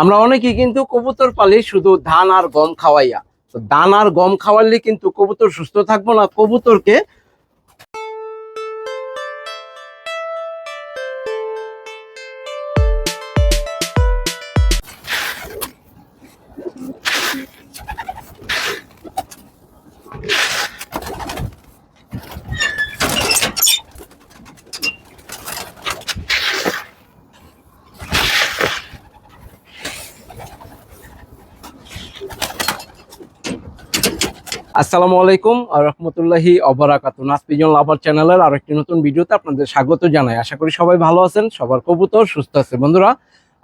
আমরা অনেকেই কিন্তু কবুতর পালি শুধু ধান আর গম খাওয়াইয়া। তো ধান আর গম খাওয়ালে কিন্তু কবুতর সুস্থ থাকব না, কবুতরকে আসসালামু আলাইকুম রহমতুল্লাহি অবরাকাতু নাসপিজন লাভার চ্যানেলের আর একটি নতুন ভিডিওতে আপনাদের স্বাগত জানাই। আশা করি সবাই ভালো আছেন, সবার কবুতর সুস্থ আছে। বন্ধুরা,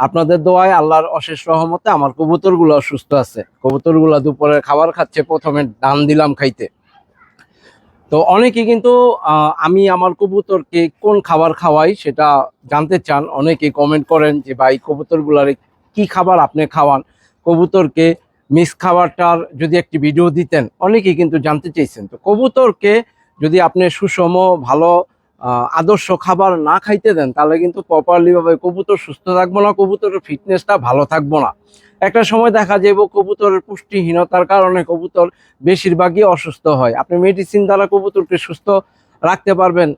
আপনাদের দোয়ায় আল্লাহর অশেষ রহমতে আমার কবুতরগুলো সুস্থ আছে। কবুতরগুলো দুপুরে খাবার খাচ্ছে, প্রথমে ডান দিলাম খাইতে। তো অনেকে কিন্তু আমি আমার কবুতরকে কোন খাবার খাওয়াই সেটা জানতে চান। অনেকে কমেন্ট করেন যে, ভাই, কবুতরগুলার কি খাবার আপনি খাওয়ান? কবুতরকে মিক্স খাবারটার যদি একটি ভিডিও দিতেন, অনেকেই কিন্তু জানতে চেয়েছেন তো কবুতরকে যদি আপনি সুষম, ভালো আদর্শ খাবার না খাইতে দেন, তাহলে কিন্তু প্রপারলিভাবে কবুতর সুস্থ থাকব না, কবুতরের ফিটনেসটা ভালো থাকব না। একটা সময় দেখা যাবে কবুতরের পুষ্টিহীনতার কারণে কবুতর বেশিরভাগই অসুস্থ হয়। আপনি মেডিসিন দ্বারা কবুতরকে সুস্থ রাখতে পারবেন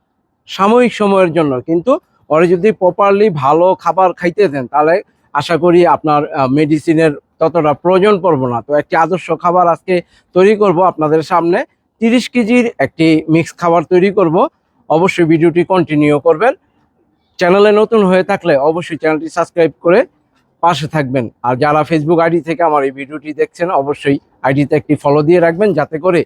সাময়িক সময়ের জন্য, কিন্তু ওরা যদি প্রপারলি ভালো খাবার খাইতে দেন, তাহলে আশা করি আপনার মেডিসিনের ততটা প্রয়োজন পড়ব না। তো একটি আদর্শ খাবার আজকে তৈরি করব আপনাদের সামনে। তিরিশ কেজির একটি মিক্স খাবার তৈরি করব। অবশ্যই ভিডিওটি কন্টিনিউ করবেন। চ্যানেলে নতুন হয়ে থাকলে অবশ্যই চ্যানেলটি সাবস্ক্রাইব করে পাশে থাকবেন। আর যারা ফেসবুক আইডি থেকে আমার এই ভিডিওটি দেখছেন, অবশ্যই আইডিতে একটি ফলো দিয়ে রাখবেন যাতে করে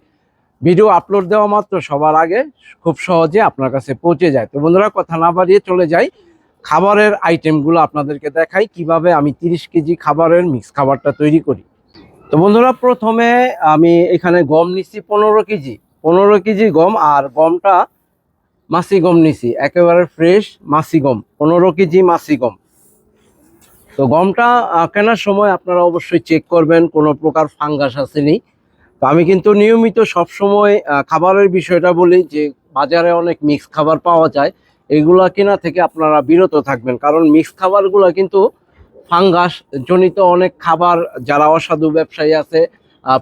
ভিডিও আপলোড দেওয়া মাত্র সবার আগে খুব সহজে আপনার কাছে পৌঁছে যায়। তো বন্ধুরা, কথা না বাড়িয়ে চলে যাই। খাবারের আইটেমগুলো আপনাদেরকে দেখাই কীভাবে আমি তিরিশ কেজি খাবারের মিক্স খাবারটা তৈরি করি। তো বন্ধুরা প্রথমে আমি এখানে গম নিছি পনেরো কেজি। পনেরো কেজি গম আর গমটা মাসি গম নিছি একেবারে ফ্রেশ মাসি গম পনেরো কেজি মাসি গম। তো গমটা কেনার সময় আপনারা অবশ্যই চেক করবেন কোনো প্রকার ফাঙ্গাস আসেনি। তো আমি কিন্তু নিয়মিত সবসময় আহ, খাবারের বিষয়টা বলি যে বাজারে অনেক মিক্স খাবার পাওয়া যায়। এগুলা কেনা থেকে আপনারা বিরত থাকবেন। কারণ মিক্স খাবারগুলো কিন্তু ফাঙ্গাস জনিত অনেক খাবার, যারা অসাধু ব্যবসায়ী আছে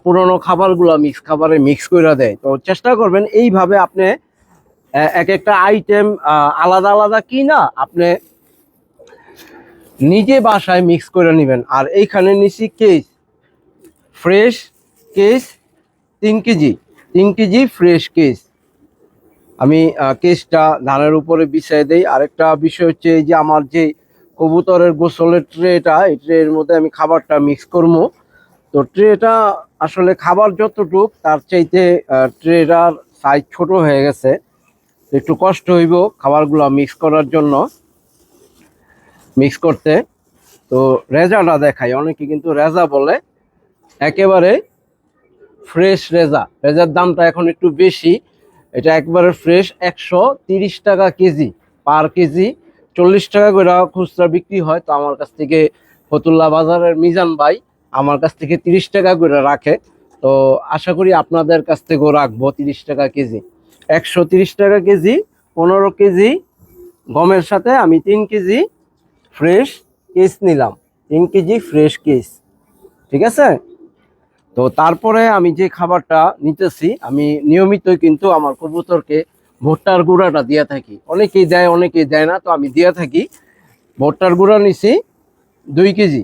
পুরনো খাবারগুলো মিক্স খাবারে মিক্স করে দেয়। তো চেষ্টা করবেন এইভাবে আপনি এক একটা আইটেম আলাদা আলাদা কি না আপনি নিজে বাসায় মিক্স করে নেবেন। আর এইখানে নিছি কেস ফ্রেশ কেস তিন কেজি তিন কেজি ফ্রেশ কেস আমি কেসটা ধানের উপরে বিছাই দেই। আরেকটা বিষয় হচ্ছে এই যে আমার যে কবুতরের গোসলের ট্রেটা, এই ট্রের মধ্যে আমি খাবারটা মিক্স করব। তো ট্রেটা আসলে খাবার যতটুক, তার চাইতে ট্রেটার সাইজ ছোট হয়ে গেছে। একটু কষ্ট হইব খাবারগুলো মিক্স করার জন্য মিক্স করতে। তো রেজাটা দেখাই, অনেকে কিন্তু রেজা বলে। একেবারে ফ্রেশ রেজা, রেজার দামটা এখন একটু বেশি। এটা একবারে ফ্রেশ একশো তিরিশ টাকা কেজি পার কেজি। চল্লিশ টাকা করে খুচরা বিক্রি হয়, তো আমার কাছ থেকে ফতুল্লা বাজারের মিজান ভাই আমার কাছ থেকে তিরিশ টাকা করে রাখে। তো আশা করি আপনাদের কাছ থেকেও রাখব তিরিশ টাকা কেজি। একশো তিরিশ টাকা কেজি, পনেরো কেজি, গমের সাথে আমি তিন কেজি ফ্রেশ কেস নিলাম। তিন কেজি ফ্রেশ কেস ঠিক আছে? তো তারপরে আমি যে খাবারটা নিতেছি, আমি নিয়মিত কিন্তু আমার কবুতরকে ভুট্টার গুঁড়াটা দিয়ে থাকি। অনেকেই দেয় অনেকেই দেয় না, তো আমি দিয়ে থাকি। ভুট্টার গুঁড়া নিছি দুই কেজি।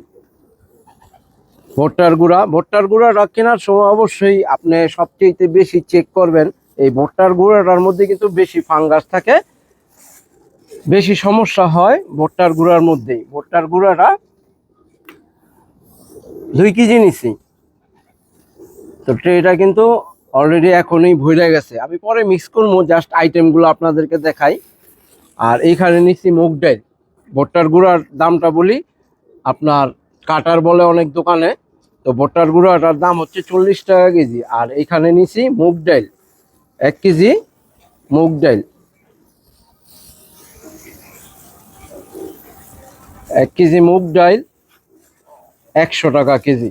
ভুট্টার গুঁড়া, ভুট্টার গুঁড়াটা কেনার সময় অবশ্যই আপনি সবচেয়ে বেশি চেক করবেন, এই ভুট্টার গুঁড়াটার মধ্যে কিন্তু বেশি ফাঙ্গাস থাকে, বেশি সমস্যা হয় ভুট্টার গুঁড়ার মধ্যেই। ভুট্টার গুঁড়াটা দুই কেজি নিছি। তো ট্রেটা কিন্তু অলরেডি এখনই ভরে গেছে। আমি পরে মিক্স করব জাস্ট আইটেমগুলো আপনাদেরকে দেখাই। আর এইখানে নিচ্ছি মুগ ডাইল। ভুট্টার গুঁড়ার দামটা বলি, আপনার কাটার বলে অনেক দোকানে, তো ভুট্টার গুঁড়াটার দাম হচ্ছে চল্লিশ টাকা কেজি। আর এইখানে নিছি মুগ ডাইল, এক কেজি মুগ ডাইল। এক কেজি মুগ ডাইল একশো টাকা কেজি।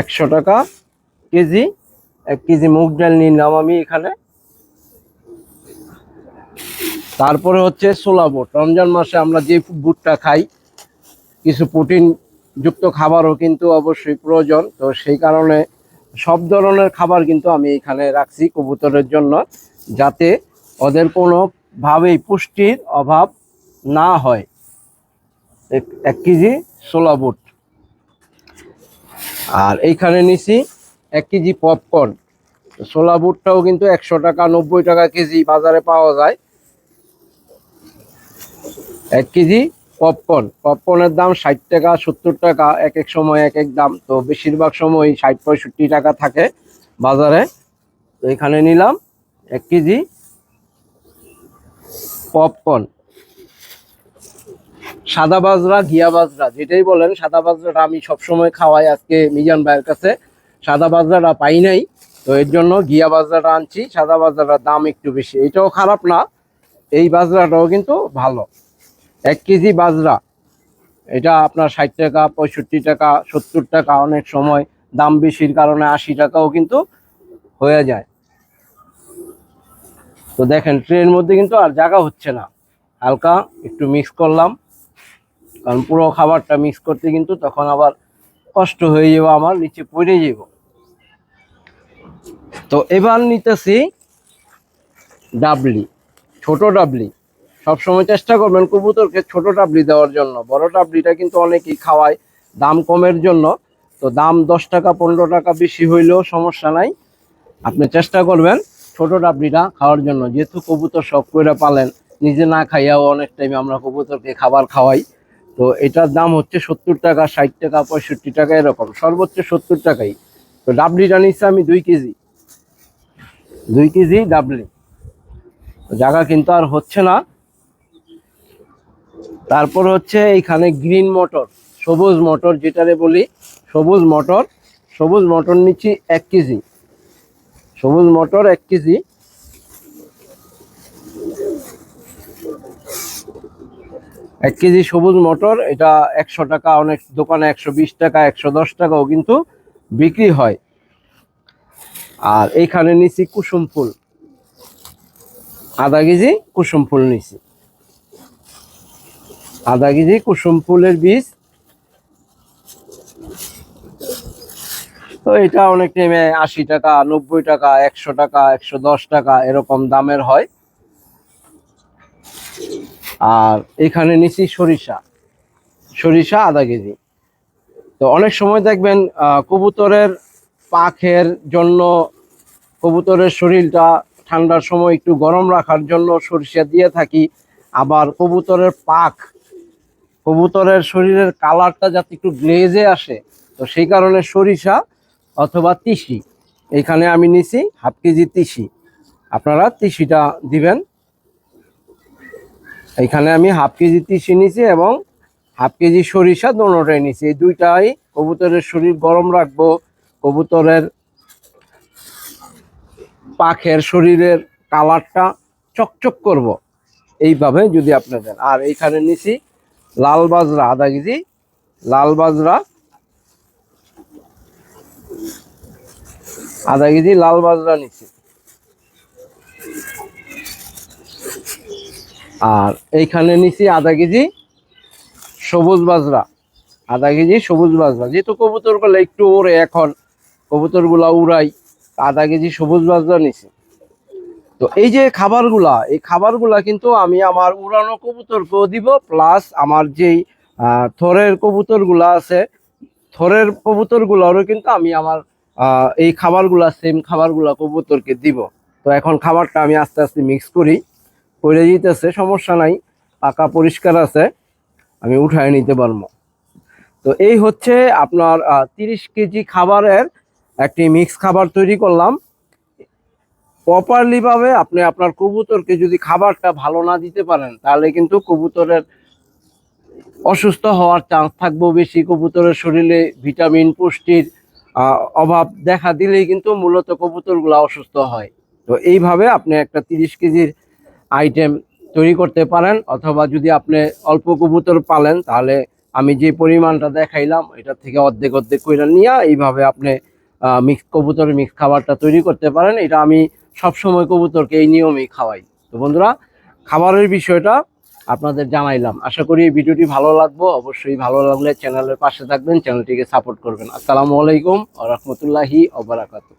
একশো টাকা কেজি, এক কেজি মুগ ডাল নিলাম আমি এখানে। তারপরে হচ্ছে সোলা বুট। রমজান মাসে আমরা যে বুটটা খাই, কিছু প্রোটিন যুক্ত খাবারও কিন্তু অবশ্যই প্রয়োজন। তো সেই কারণে সব ধরনের খাবার কিন্তু আমি এখানে রাখছি কবুতরের জন্য, যাতে ওদের কোনো ভাবেই পুষ্টির অভাব না হয়। এক- কেজি ষোলা বুট। আর এইখানে নিছি এক কেজি পপকর্ন ছোলা বুটটাও কিন্তু একশো টাকা, নব্বই টাকা কেজি বাজারে পাওয়া যায়। এক কেজি পপকর্ন পপকর্নের দাম ষাট টাকা, সত্তর টাকা, এক এক সময় এক এক দাম। তো বেশিরভাগ সময় ষাট, পঁয়ষট্টি টাকা থাকে বাজারে। তো এখানে নিলাম এক কেজি পপকর্ন সাদা বাজরা, ঘিয়া বাজরা, যেটাই বলেন, সাদা বাজরাটা আমি সবসময় খাওয়াই আজকে মিজান ভাইয়ের কাছে। সাদা বাজরাটা পাই নাই, তো এর জন্য গিয়া বাজরাটা আনছি। সাদা বাজরাটার দাম একটু বেশি। এটাও খারাপ না, এই বাজরাটাও কিন্তু ভালো। এক কেজি বাজরা, এটা আপনার ষাট টাকা, পঁয়ষট্টি টাকা, সত্তর টাকা অনেক সময়, দাম বেশির কারণে আশি টাকাও কিন্তু হয়ে যায়। তো দেখেন ট্রেনের মধ্যে কিন্তু আর জায়গা হচ্ছে না। হালকা একটু মিক্স করলাম, কারণ পুরো খাবারটা মিক্স করতে কিন্তু তখন আবার কষ্ট হয়ে যাব, আমার নিচে পড়ে যাব। তো এবার নিতেছি ডাবলি, ছোট ডাবলি। সবসময় চেষ্টা করবেন কবুতরকে ছোট ডাবলি দেওয়ার জন্য। বড় ডাবলিটা কিন্তু অনেকেই খাওয়ায় দাম কমের জন্য। তো দাম দশ টাকা, পনেরো টাকা বেশি হইলেও সমস্যা নাই। আপনি চেষ্টা করবেন ছোট ডাবলিটা খাওয়ার জন্য। যেহেতু কবুতর সব করে পালেন, নিজে না খাইয়াও অনেক টাইমে আমরা কবুতরকে খাবার খাওয়াই। তো এটার দাম হচ্ছে সত্তর টাকা, ষাট টাকা, পঁয়ষট্টি টাকা এরকম। সর্বোচ্চ সত্তর টাকাই। তো ডাবলিটা নিচ্ছে আমি দুই কেজি। দুই কেজি ডাবলি। জায়গা কিন্তু আর হচ্ছে না। তারপর হচ্ছে এইখানে গ্রিন মটর, সবুজ মটর যেটারে বলি, সবুজ মটর। সবুজ মটর নিচ্ছি এক কেজি। সবুজ মটর এক কেজি। এক কেজি সবুজ মটর, এটা একশো টাকা, অনেক দোকানে একশো বিশ টাকা, একশো দশ টাকাও কিন্তু বিক্রি হয়। আর এইখানে নিছি কুসুম ফুল। আধা কেজি কুসুম ফুল নিছি। আধা কেজি কুসুম ফুলের বীজ। তো এটা অনেক টাইমে আশি টাকা, নব্বই টাকা, একশো টাকা, একশো দশ টাকা এরকম দামের হয়। আর এখানে নিছি সরিষা। সরিষা আধা কেজি। তো অনেক সময় দেখবেন কবুতরের পাখের জন্য কবুতরের শরীরটা ঠান্ডার সময় একটু গরম রাখার জন্য সরিষা দিয়ে থাকি। আবার কবুতরের পাখ, কবুতরের শরীরের কালারটা যাতে একটু গ্লেজে আসে, তো সেই কারণে সরিষা অথবা তিসি। এখানে আমি নিছি হাফ কেজি তিসি। আপনারা তিসিটা দিবেন। এখানে আমি হাফ কেজি তিসি নিছি এবং হাফ কেজি সরিষা দোনোটাই নিছি। এই দুইটাই কবুতরের শরীর গরম রাখব। কবুতরের পাখের শরীরের কালারটা চকচক করব। এইভাবে যদি আপনি দেন আর এইখানে নিছি লাল বাজরা, আধা কেজি। লাল বাজরা, আধা কেজি লাল বাজরা নিছি। আর এইখানে নিছি আধা কেজি সবুজ বাজরা। আধা কেজি সবুজ বাজরা। যেহেতু কবুতরগুলো একটু ওরে এখন কবুতরগুলা উড়াই, আধা কেজি সবুজ বাজরা নিছি। তো এই যে খাবারগুলা, এই খাবারগুলা কিন্তু আমি আমার উড়ানো কবুতরকেও দিব প্লাস আমার যেই থরের কবুতরগুলা আছে, থরের কবুতরগুলোরও কিন্তু আমি আমার এই খাবারগুলা সেম খাবারগুলা কবুতরকে দিব। তো এখন খাবারটা আমি আস্তে আস্তে মিক্স করি। করে দিতেছে সমস্যা নাই, পাকা পরিষ্কার আছে, আমি উঠায় নিতে পারব। তো এই হচ্ছে আপনার তিরিশ কেজি খাবারের একটি মিক্স খাবার তৈরি করলাম। প্রপারলিভাবে আপনি আপনার কবুতরকে যদি খাবারটা ভালো না দিতে পারেন, তাহলে কিন্তু কবুতরের অসুস্থ হওয়ার চান্স থাকবে বেশি। কবুতরের শরীরে ভিটামিন পুষ্টির অভাব দেখা দিলেই কিন্তু মূলত কবুতরগুলো অসুস্থ হয়। তো এইভাবে আপনি একটা তিরিশ কেজির আইটেম তৈরি করতে পারেন, অথবা যদি আপনি অল্প কবুতর পালেন, তাহলে আমি যে পরিমাণটা দেখাইলাম এটা থেকে অর্ধেক অর্ধেক করে নিয়ে এইভাবে আপনি মিক্স কবুতরের মিক্স খাবারটা তৈরি করতে পারেন। এটা আমি সবসময় কবুতরকে এই নিয়মেই খাওয়াই। তো বন্ধুরা, খাবারের বিষয়টা আপনাদের জানাইলাম। আশা করি এই ভিডিওটি ভালো লাগবো। অবশ্যই ভালো লাগলে চ্যানেলের পাশে থাকবেন, চ্যানেলটিকে সাপোর্ট করবেন। আসসালামু আলাইকুম আ রহমতুল্লাহি অবরাকাতু